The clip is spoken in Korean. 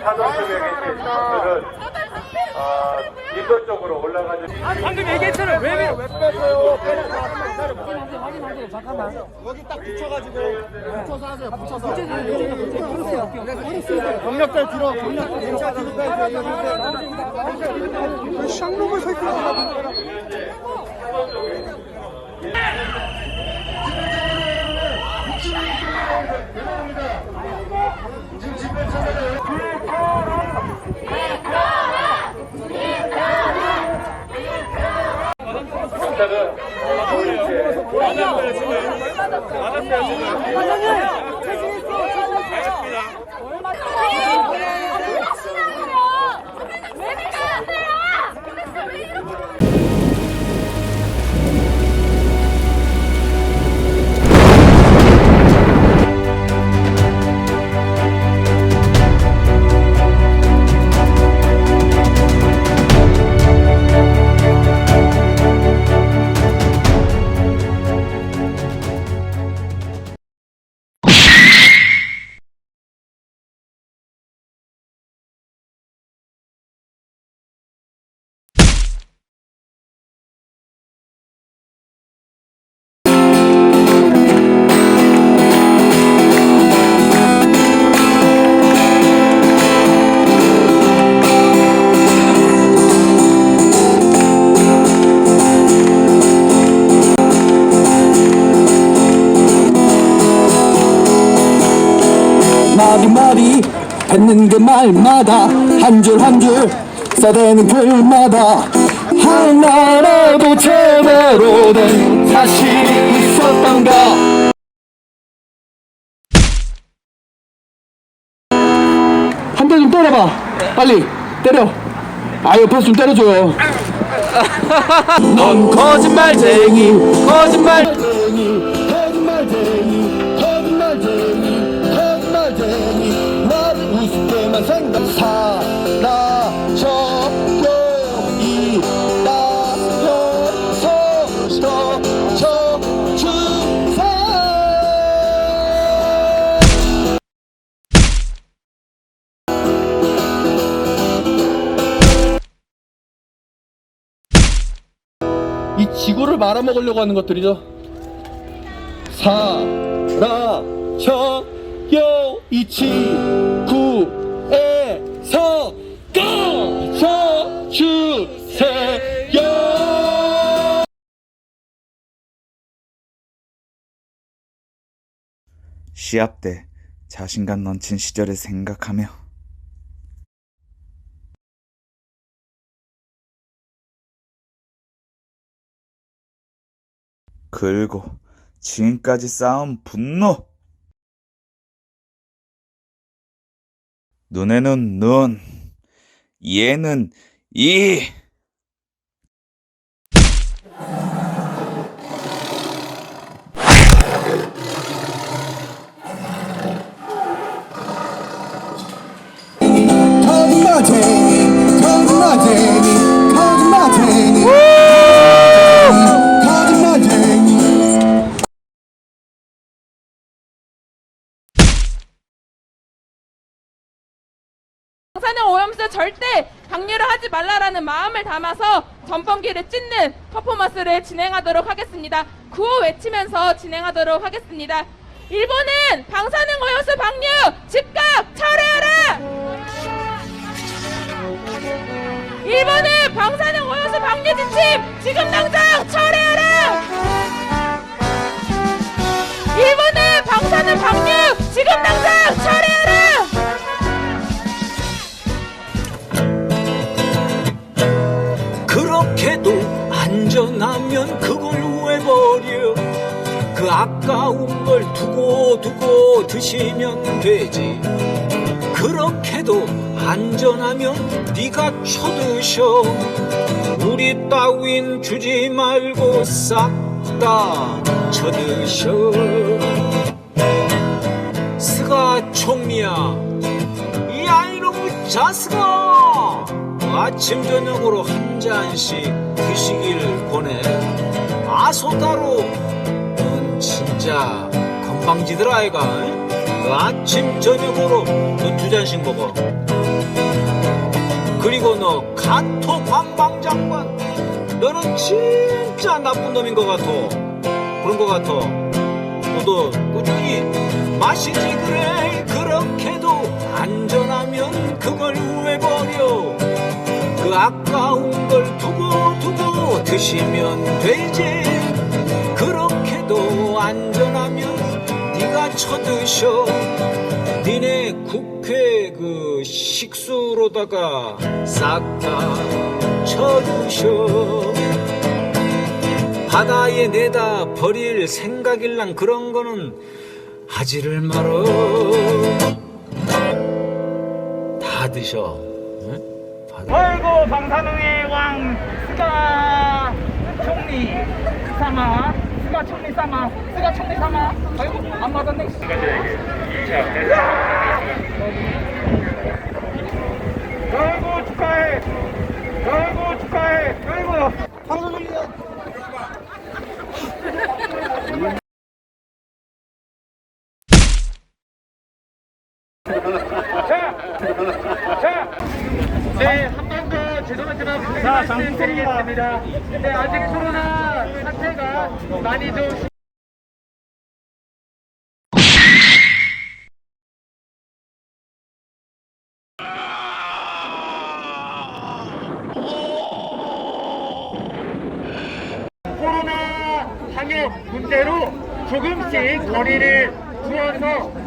계신 분들은 아, 인도 쪽으로 올라가주시 방금 얘기했잖아 왜 왜? 여기 딱 붙여가지고 붙여서 하세요. 붙여서. 경력들 들어 경력들 들어 쌍놈의 새끼야. 뱉는 그 말마다 한 줄 한 줄 써대는 글마다. 하나라도 제대로 된 사실이 있었던가? 한 대 좀 때려봐. 빨리 때려. 아 옆에서 좀 때려줘요. 넌 거짓말쟁이. 거짓말 이 지구를 말아먹으려고 하는 것들이죠. 사라져요 이 지구에서 꺼져 주세요. 시합 때 자신감 넘친 시절을 생각하며 그리고 지금까지 쌓은 분노. 눈에는 눈 이에는 이 오염수 절대 방류를 하지 말라라는 마음을 담아서 전범기를 찢는 퍼포먼스를 진행하도록 하겠습니다. 구호 외치면서 진행하도록 하겠습니다. 일본은 방사능 오염수 방류 즉각 철회하라! 일본은 방사능 오염수 방류 지침 지금 당장 철회하라! 그 아까운 걸 두고 두고 드시면 되지. 그렇게도 안전하면 네가 쳐드셔. 우리 따윈 주지 말고 싹 다 쳐드셔. 스가 총미야 야 이놈의 자스가 아침 저녁으로 한 잔씩 드시길 권해. 아소다로 넌 진짜 건방지들 아이가. 응? 너 아침 저녁으로 너두 잔씩 먹어. 그리고 너 가토 관방장관. 너는 진짜 나쁜 놈인 것 같아. 그런 것 같아. 너도 꾸준히 마시지 그래. 그렇게도 안전하면 그걸 왜 버려. 그 아까운 걸 두고 두고 드시면 되지 쳐드셔. 니네 국회 그 식수로다가 싹 다 쳐드셔. 바다에 내다 버릴 생각일랑 그런 거는 하지를 말어. 다 드셔. 응? 바다. 아이고 방사능의 왕 스가 총리 사마 스가 총리 사마 스가 총리 사마 아이고 안 맞았네. 아이고 축하해. 아이고 축하해. 아이고. 네, 한 번 더 죄송하지만 말씀드리겠습니다. 네, 아직 코로나 사태가 많이 좀 코로나 방역 문제로 조금씩 거리를 두어서